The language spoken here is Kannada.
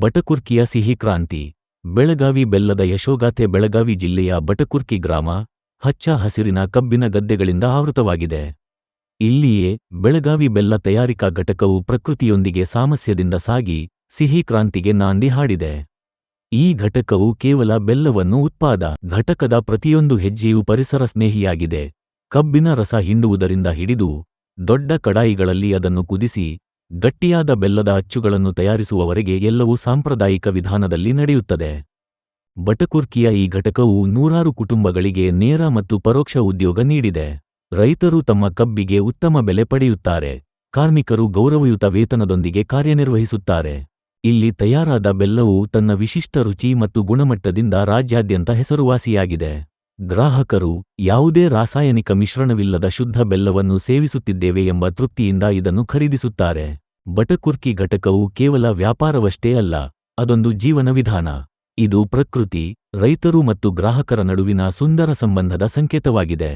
ಬಟಕುರ್ಕಿಯ ಸಿಹಿ ಕ್ರಾಂತಿ, ಬೆಳಗಾವಿ ಬೆಲ್ಲದ ಯಶೋಗಾಥೆ ಬೆಳಗಾವಿ ಜಿಲ್ಲೆಯ ಬಟಕುರ್ಕಿ ಗ್ರಾಮ, ಹಚ್ಚ ಹಸಿರಿನ ಕಬ್ಬಿನ ಗದ್ದೆಗಳಿಂದ ಆವೃತವಾಗಿದೆ. ಇಲ್ಲಿಯೇ ಬೆಳಗಾವಿ ಬೆಲ್ಲ ತಯಾರಿಕಾ ಘಟಕವು ಪ್ರಕೃತಿಯೊಂದಿಗೆ ಸಾಮಸ್ಯದಿಂದ ಸಾಗಿ ಸಿಹಿ ಕ್ರಾಂತಿಗೆ ನಾಂದಿ ಹಾಡಿದೆ. ಈ ಘಟಕವು ಕೇವಲ ಬೆಲ್ಲವನ್ನು ಉತ್ಪಾದ ಘಟಕದ ಪ್ರತಿಯೊಂದು ಹೆಜ್ಜೆಯೂ ಪರಿಸರ ಸ್ನೇಹಿಯಾಗಿದೆ. ಕಬ್ಬಿನ ರಸ ಹಿಂಡುವುದರಿಂದ ಹಿಡಿದು ದೊಡ್ಡ ಕಡಾಯಿಗಳಲ್ಲಿ ಅದನ್ನು ಕುದಿಸಿ ಗಟ್ಟಿಯಾದ ಬೆಲ್ಲದ ಅಚ್ಚುಗಳನ್ನು ತಯಾರಿಸುವವರೆಗೆ ಎಲ್ಲವೂ ಸಾಂಪ್ರದಾಯಿಕ ವಿಧಾನದಲ್ಲಿ ನಡೆಯುತ್ತದೆ. ಬಟಕುರ್ಕಿಯ ಈ ಘಟಕವು ನೂರಾರು ಕುಟುಂಬಗಳಿಗೆ ನೇರ ಮತ್ತು ಪರೋಕ್ಷ ಉದ್ಯೋಗ ನೀಡಿದೆ. ರೈತರು ತಮ್ಮ ಕಬ್ಬಿಗೆ ಉತ್ತಮ ಬೆಲೆ ಪಡೆಯುತ್ತಾರೆ. ಕಾರ್ಮಿಕರು ಗೌರವಯುತ ವೇತನದೊಂದಿಗೆ ಕಾರ್ಯನಿರ್ವಹಿಸುತ್ತಾರೆ. ಇಲ್ಲಿ ತಯಾರಾದ ಬೆಲ್ಲವು ತನ್ನ ವಿಶಿಷ್ಟ ರುಚಿ ಮತ್ತು ಗುಣಮಟ್ಟದಿಂದ ರಾಜ್ಯಾದ್ಯಂತ ಹೆಸರುವಾಸಿಯಾಗಿದೆ. ಗ್ರಾಹಕರು ಯಾವುದೇ ರಾಸಾಯನಿಕ ಮಿಶ್ರಣವಿಲ್ಲದ ಶುದ್ಧ ಬೆಲ್ಲವನ್ನು ಸೇವಿಸುತ್ತಿದ್ದೇವೆ ಎಂಬ ತೃಪ್ತಿಯಿಂದ ಇದನ್ನು ಖರೀದಿಸುತ್ತಾರೆ. ಬಟಕುರ್ಕಿ ಘಟಕವು ಕೇವಲ ವ್ಯಾಪಾರವಷ್ಟೇ ಅಲ್ಲ, ಅದೊಂದು ಜೀವನ ವಿಧಾನ. ಇದು ಪ್ರಕೃತಿ, ರೈತರು ಮತ್ತು ಗ್ರಾಹಕರ ನಡುವಿನ ಸುಂದರ ಸಂಬಂಧದ ಸಂಕೇತವಾಗಿದೆ.